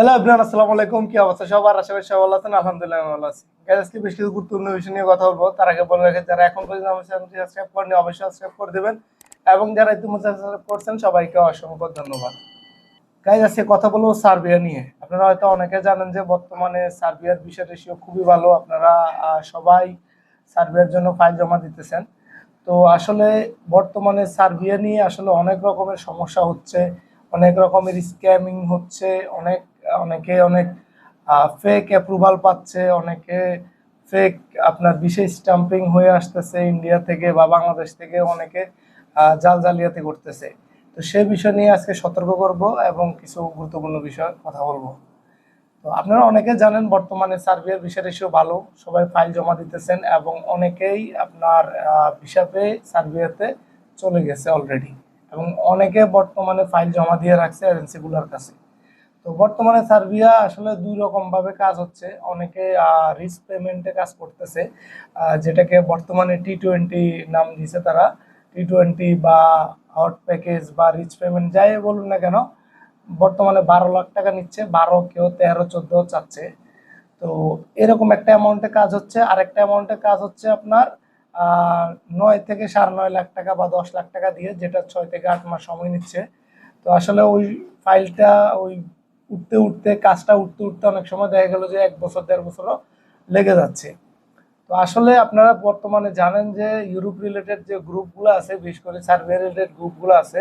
Hello আপনার আসসালামু আলাইকুম। কি অবস্থা? সবার আশা করি সবাই ভালো আছেন, আলহামদুলিল্লাহ ভালো আছি। আজকে বেশ কিছু গুরুত্বপূর্ণ বিষয় নিয়ে কথা বলব। তার আগে বলে রেখে, যারা এখন পর্যন্ত আমার চ্যানেলটি সাবস্ক্রাইব করেনি অবশ্যই সাবস্ক্রাইব করে দেবেন এবং যারা ইতিমধ্যে সাবস্ক্রাইব করছেন, সবাইকে অসংখ্য ধন্যবাদ। গাইজ আজকে কথা বলব সার্বিয়া নিয়ে। আপনারা হয়তো অনেকে জানেন যে বর্তমানে সার্বিয়ার বিষয় রেশিও খুবই ভালো। আপনারা সবাই সার্বিয়ার জন্য ফাইল জমা দিতেছেন। তো আসলে বর্তমানে সার্বিয়া নিয়ে আসলে অনেক রকমের সমস্যা হচ্ছে, অনেক রকমের স্ক্যামিং হচ্ছে, অনেক অনেকে অনেক ফেক অ্যাপ্রুভাল পাচ্ছে, অনেকে ফেক আপনার বিশেষ স্টাম্পিং হয়ে আসতেছে ইন্ডিয়া থেকে বা বাংলাদেশ থেকে, অনেকে জাল জালিয়াতি করতেছে। তো সে বিষয় নিয়ে আজকে সতর্ক করব এবং কিছু গুরুত্বপূর্ণ বিষয় কথা বলব। তো আপনারা অনেকে জানেন বর্তমানে সার্বিয়ার ভিসা রেশিও ভালো, সবাই ফাইল জমা দিতেছেন এবং অনেকেই আপনার ভিসা পেয়ে সার্বিয়াতে চলে গেছে অলরেডি এবং অনেকে বর্তমানে ফাইল জমা দিয়ে রাখছে এজেন্সিগুলোর কাছে। তো বর্তমানে সার্বিয়া আসলে দুই রকম ভাবে কাজ হচ্ছে। অনেকে রিস্ক পেমেন্টে কাজ করতেছে যেটাকে বর্তমানে টি টোয়েন্টি নাম দিয়েছে তারা। টি টোয়েন্টি বা হট প্যাকেজ বা রিচ পেমেন্ট যাই বলুন না কেন, বর্তমানে বারো লাখ টাকা নিচ্ছে, বারো কেউ তেরো, চোদ্দ চাচ্ছে। তো এরকম একটা অ্যামাউন্টে কাজ হচ্ছে। আর একটা অ্যামাউন্টে কাজ হচ্ছে আপনার নয় থেকে সাড়ে নয় লাখ টাকা বা দশ লাখ টাকা দিয়ে, যেটা ছয় থেকে আট মাস সময় নিচ্ছে। তো আসলে ওই ফাইলটা ওই উঠতে উঠতে, কাজটা উঠতে উঠতে অনেক সময় দেখা গেল যে এক বছর, দেড় বছরও লেগে যাচ্ছে। তো আসলে আপনারা বর্তমানে জানেন যে ইউরোপ রিলেটেড যে গ্রুপগুলো আছে, বিশেষ করে সার্ভে রিলেটেড গ্রুপগুলো আছে,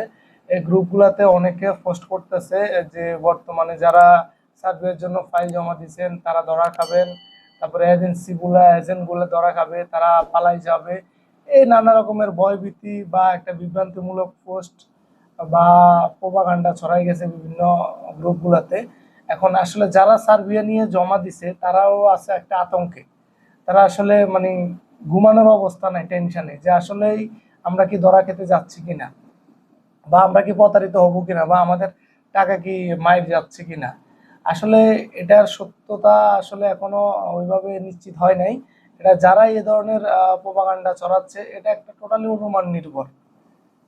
এই গ্রুপগুলোতে অনেকে পোস্ট করতেছে যে বর্তমানে যারা সার্ভের জন্য ফাইল জমা দিয়েছেন তারা ধরা খাবেন। তারপরে এজেন্সিগুলো এজেন্টগুলো ধরা খাবে, তারা পালাই যাবে। এই নানা রকমের ভয়ভীতি বা একটা বিভ্রান্তিমূলক পোস্ট বা প্রোপাগান্ডা ছড়াই গেছে বিভিন্ন গ্রুপগুলোতে। এখন আসলে যারা সার্বিয়া নিয়ে জমা দিছে, তারাও আছে একটা আতঙ্কে। তারা আসলে মানে ঘুমানোর অবস্থা নাই, টেনশনে যে আসলেই আমরা কি ধরা খেতে যাচ্ছি কিনা? বা আমরা কি প্রতারিত হব কিনা? বা আমাদের টাকা কি মাইর যাচ্ছে কিনা? আসলে এটার সত্যতা আসলে এখনও ওইভাবে নিশ্চিত হয় নাই। এটা যারা এ ধরনের প্রোপাগান্ডা ছড়াচ্ছে, এটা একটা টোটালি অনুমান নির্ভর।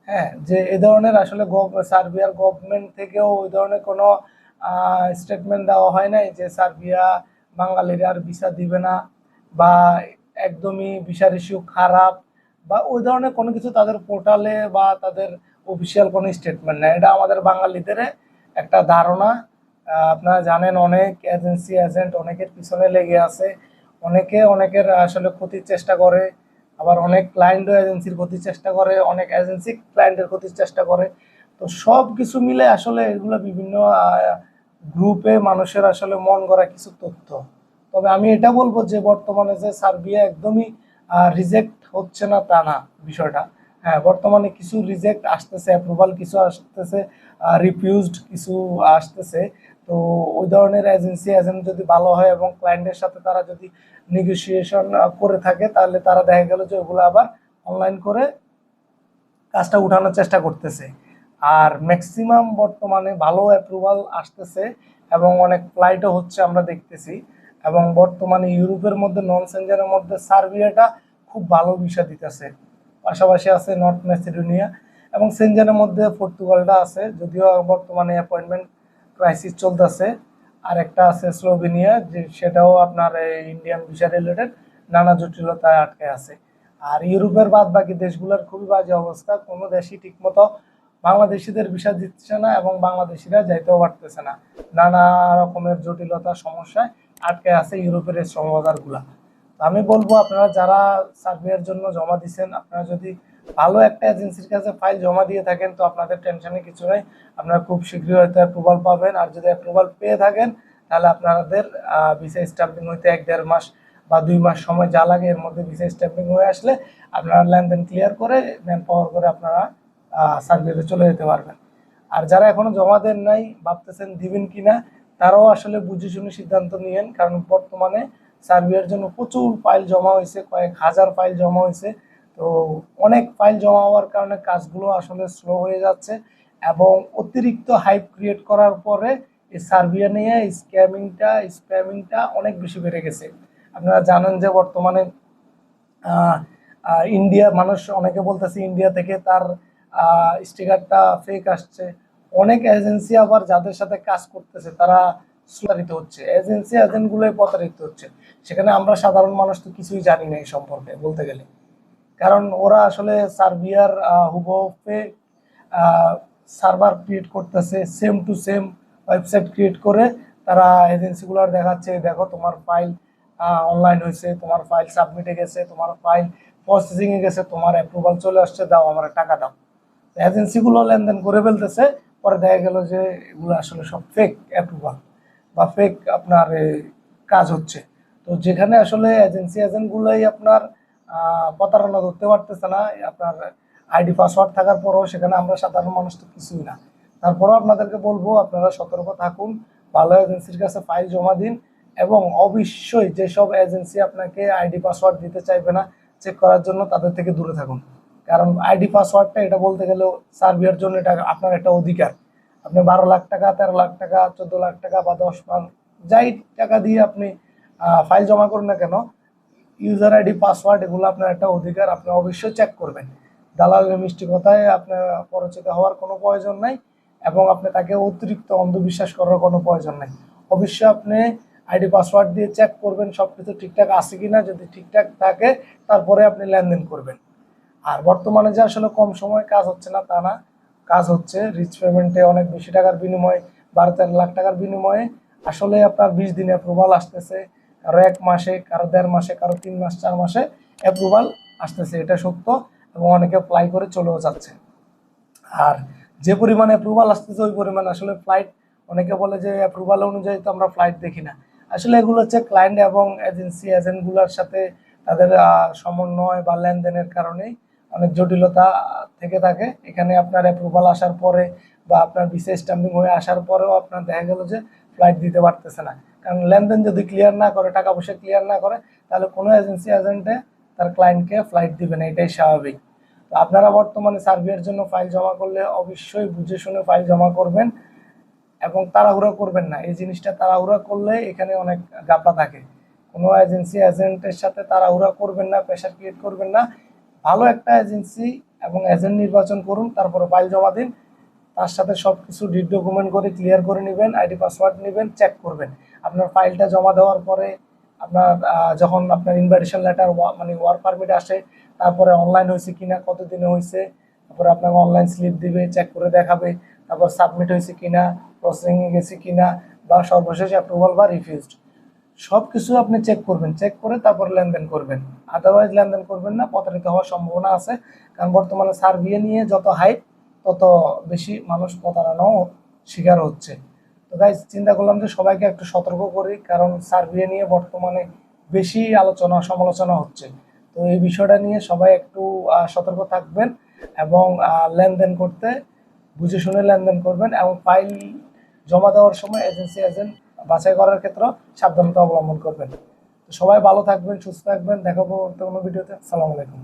হ্যাঁ যে এ ধরনের আসলে সার্বিয়ার গভর্নমেন্ট থেকেও ওই ধরনের কোনো স্টেটমেন্ট দেওয়া হয় নাই যে সার্বিয়া বাঙালিরা আর ভিসা দিবে না বা একদমই ভিসা রেশিও খারাপ বা ওই ধরনের কোনো কিছু তাদের পোর্টালে বা তাদের অফিসিয়াল কোনো স্টেটমেন্ট নেই। এটা আমাদের বাঙালিদের একটা ধারণা। আপনারা জানেন অনেক এজেন্সি এজেন্ট অনেকের পিছনে লেগে আছে, অনেকে অনেকের আসলে ক্ষতির চেষ্টা করে। আবার অনেক ক্লায়েন্টও এজেন্সির ক্ষতির চেষ্টা করে, অনেক এজেন্সি ক্লায়েন্টের ক্ষতির চেষ্টা করে। তো সব কিছু মিলে আসলে এগুলো বিভিন্ন গ্রুপে মানুষের আসলে মন গড়া কিছু তথ্য। তবে আমি এটা বলব যে বর্তমানে যে সার্বিয়া একদমই রিজেক্ট হচ্ছে না তা না বিষয়টা। হ্যাঁ বর্তমানে কিছু রিজেক্ট আসতেছে অ্যাপ্রুভাল কিছু আসতেছে রিফিউজড কিছু আসতেছে। তো ওই ধরনের এজেন্সি এজেন্ট যদি ভালো হয় এবং ক্লায়েন্টের সাথে তারা যদি নেগোসিয়েশন করে থাকে, তাহলে তারা দেখা গেল যে ওগুলো আবার অনলাইন করে কাজটা উঠানোর চেষ্টা করতেছে। আর ম্যাক্সিমাম বর্তমানে ভালো অ্যাপ্রুভাল আসতেছে এবং অনেক ফ্লাইটও হচ্ছে আমরা দেখতেছি এবং বর্তমানে ইউরোপের মধ্যে নন সেঞ্জারের মধ্যে সার্বিয়াটা খুব ভালো ভিসা দিতেছে। পাশাপাশি আছে নর্থ ম্যাসিডোনিয়া এবং সেঞ্জারের মধ্যে পর্তুগালটা আছে, যদিও বর্তমানে অ্যাপয়েন্টমেন্ট ক্রাইসিস চলতেছে। আর একটা আছে স্লোভেনিয়া, যে সেটাও আপনার ইন্ডিয়ান ভিসা রিলেটেড নানা জটিলতায় আটকে আছে। আর ইউরোপের বাদ বাকি দেশগুলোর খুবই বাজে অবস্থা। কোনো দেশই ঠিকমতো বাংলাদেশিদের ভিসা দিচ্ছে না এবং বাংলাদেশিরা যাইতেও পারতেছে না। নানা রকমের জটিলতা, সমস্যায় আটকে আছে ইউরোপের এই তো আমি বলব, আপনারা যারা সার্ভের জন্য জমা দিচ্ছেন আপনারা যদি ভালো একটা এজেন্সির কাছে ফাইল জমা দিয়ে থাকেন, তো আপনাদের টেনশনে কিছু নেই। আপনারা খুব শীঘ্রই হয়তো অ্যাপ্রুভাল পাবেন। আর যদি অ্যাপ্রুভাল পেয়ে থাকেন, তাহলে আপনাদের ভিসা স্ট্যাম্পিং হইতে এক দেড় মাস বা দুই মাস সময় যা লাগে, এর মধ্যে ভিসা স্ট্যাম্পিং হয়ে আসলে আপনারা লেনদেন ক্লিয়ার করে ম্যান পাওয়ার করে আপনারা সার্ভিসে চলে যেতে পারবেন। আর যারা এখনও জমা দেন নাই, ভাবতেছেন দিবেন কিনা, তারাও আসলে বুঝে শুনে সিদ্ধান্ত নিয়েন। কারণ বর্তমানে সার্ভিয়ার জন্য প্রচুর ফাইল জমা হয়েছে কয়েক হাজার ফাইল জমা হয়েছে তো অনেক ফাইল জমা হওয়ার কারণে কাজগুলো আসলে স্লো হয়ে যাচ্ছে এবং অতিরিক্ত হাইপ ক্রিয়েট করার পরে এই সার্বিয়া নিয়ে স্ক্যামিংটা স্প্যামিংটা অনেক বেশি বেড়ে গেছে। আপনারা জানেন যে বর্তমানে ইন্ডিয়া মানুষ অনেকে বলতেছে ইন্ডিয়া থেকে তার স্টিকারটা ফেক আসছে। অনেক এজেন্সি আবার যাদের সাথে কাজ করতেছে তারা প্রতারিত হচ্ছে। এজেন্সি এজেন্টগুলো প্রতারিত হচ্ছে। সেখানে আমরা সাধারণ মানুষ তো কিছুই জানি না এই সম্পর্কে বলতে গেলে। কারণ ওরা আসলে সার্বিয়ার হুবহু সার্ভার ক্রিয়েট করতেছে same to same website create করে তারা এজেন্সিগুলোর দেখাচ্ছে, দেখো তোমার ফাইল অনলাইন হয়েছে, তোমার ফাইল সাবমিটে গেছে, তোমার ফাইল প্রসেসিংয়ে গেছে, তোমার অ্যাপ্রুভাল চলে আসছে, দাও আমার টাকা দাও। এজেন্সিগুলো লেনদেন করে ফেলতেছে, পরে দেখা গেল যে এগুলো আসলে সব ফেক অ্যাপ্রুভাল বা ফেক আপনার কাজ হচ্ছে। তো যেখানে আসলে এজেন্সি এজেন্টগুলোই আপনার প্রতারণা ধরতে পারতেছে না, আপনার আইডি পাসওয়ার্ড থাকার পরেও সেখানে আমরা সাধারণ মানুষ তো কিছুই না। তারপরেও আপনাদেরকে বলব, আপনারা সতর্ক থাকুন, ভালো এজেন্সির কাছে ফাইল জমা দিন এবং অবশ্যই যেসব এজেন্সি আপনাকে আইডি পাসওয়ার্ড দিতে চাইবে না চেক করার জন্য তাদের থেকে দূরে থাকুন। কারণ আইডি পাসওয়ার্ডটা এটা বলতে গেলেও সার্ভিয়ার জন্য এটা আপনার একটা অধিকার। আপনি বারো লাখ টাকা, তেরো লাখ টাকা, চোদ্দ লাখ টাকা বা দশ পান যাই টাকা দিয়ে আপনি ফাইল জমা করুন না কেন ইউজার আইডি পাসওয়ার্ড এগুলো আপনার একটা অধিকার, আপনি অবশ্যই চেক করবেন। দালালের মিষ্টি কথায় আপনার পরিচিত হওয়ার কোনো প্রয়োজন নাই এবং আপনি তাকে অতিরিক্ত অন্ধবিশ্বাস করার কোনো প্রয়োজন নাই। অবশ্যই আপনি আইডি পাসওয়ার্ড দিয়ে চেক করবেন সব কিছু ঠিকঠাক আছে কি না যদি ঠিকঠাক থাকে, তারপরে আপনি লেনদেন করবেন। আর বর্তমানে যে আসলে কম সময় কাজ হচ্ছে না, তা না। কাজ হচ্ছে রিচ পেমেন্টে অনেক বেশি টাকার বিনিময়ে, বারো তেরো লাখ টাকার বিনিময়ে। আসলে আপনার বিশ দিনে অ্যাপ্রুভাল আসতেছে। কারও এক মাসে, কারও দেড় মাসে, কারও তিন মাস, চার মাসে অ্যাপ্রুভাল আসতেছে, এটা সত্য এবং অনেকে অ্যাপ্লাই করে চলেও যাচ্ছে। আর যে পরিমাণে অ্যাপ্রুভাল আসতেছে, ওই পরিমাণে আসলে ফ্লাইট অনেকে বলে যে অ্যাপ্রুভাল অনুযায়ী তো আমরা ফ্লাইট দেখি না। আসলে এগুলো হচ্ছে ক্লায়েন্ট এবং এজেন্সি এজেন্টগুলোর সাথে তাদের সমন্বয় বা লেনদেনের কারণেই অনেক জটিলতা থেকে থাকে। এখানে আপনার অ্যাপ্রুভাল আসার পরে বা আপনার বিসিএস স্ট্যাম্পিং হয়ে আসার পরেও আপনার দেখা গেল যে ফ্লাইট দিতে পারতেছে না। কারণ লেনদেন যদি ক্লিয়ার না করে, টাকা পয়সা ক্লিয়ার না করে, তাহলে কোনো এজেন্সি এজেন্টে তার ক্লায়েন্টকে ফ্লাইট দিবে না, এটাই স্বাভাবিক। তো আপনারা বর্তমানে সার্ভিয়ার জন্য ফাইল জমা করলে অবশ্যই বুঝে শুনে ফাইল জমা করবেন এবং তাড়াহুড়া করবেন না। এই জিনিসটা তাড়াহুড়া করলে এখানে অনেক গাপা থাকে। কোনো এজেন্সি এজেন্টের সাথে তাড়াহুড়া করবেন না প্রেশার ক্রিয়েট করবেন না। ভালো একটা এজেন্সি এবং এজেন্ট নির্বাচন করুন, তারপরে ফাইল জমা দিন। তার সাথে সব কিছু ডিট ডকুমেন্ট করে ক্লিয়ার করে নেবেন আইডি পাসওয়ার্ড নেবেন চেক করবেন। আপনার ফাইলটা জমা দেওয়ার পরে আপনার যখন আপনার ইনভাইটেশন লেটার মানে ওয়ার্ক পারমিট আসে, তারপরে অনলাইন হয়েছে কিনা, কতদিনে হয়েছে, তারপরে আপনাকে অনলাইন স্লিপ দিবে চেক করে দেখাবে, তারপর সাবমিট হয়েছে কিনা প্রসেসিংয়ে গেছে কিনা, বা সর্বশেষ অ্যাপ্রুভাল বা রিফিউজড সব কিছু আপনি চেক করবেন চেক করে তারপর লেনদেন করবেন। আদারওয়াইজ লেনদেন করবেন না, প্রতারিত হওয়ার সম্ভাবনা আছে, কারণ বর্তমানে সার্ভিয়ে নিয়ে যত হাইপ তত বেশি মানুষ প্রতারণাও শিকার হচ্ছে। তো গাইজ চিন্তা করলাম যে সবাইকে একটু সতর্ক করি, কারণ সার্ভিয়ে নিয়ে বর্তমানে বেশি আলোচনা, সমালোচনা হচ্ছে। তো এই বিষয়টা নিয়ে সবাই একটু সতর্ক থাকবেন এবং লেনদেন করতে, বুঝে শুনে লেনদেন করবেন এবং ফাইল জমা দেওয়ার সময় এজেন্সি এজেন্ট বাছাই করার ক্ষেত্রে সাবধানতা অবলম্বন করবেন। সবাই ভালো থাকবেন, সুস্থ থাকবেন দেখাবো অন্য কোনো ভিডিওতে আসসালামু আলাইকুম।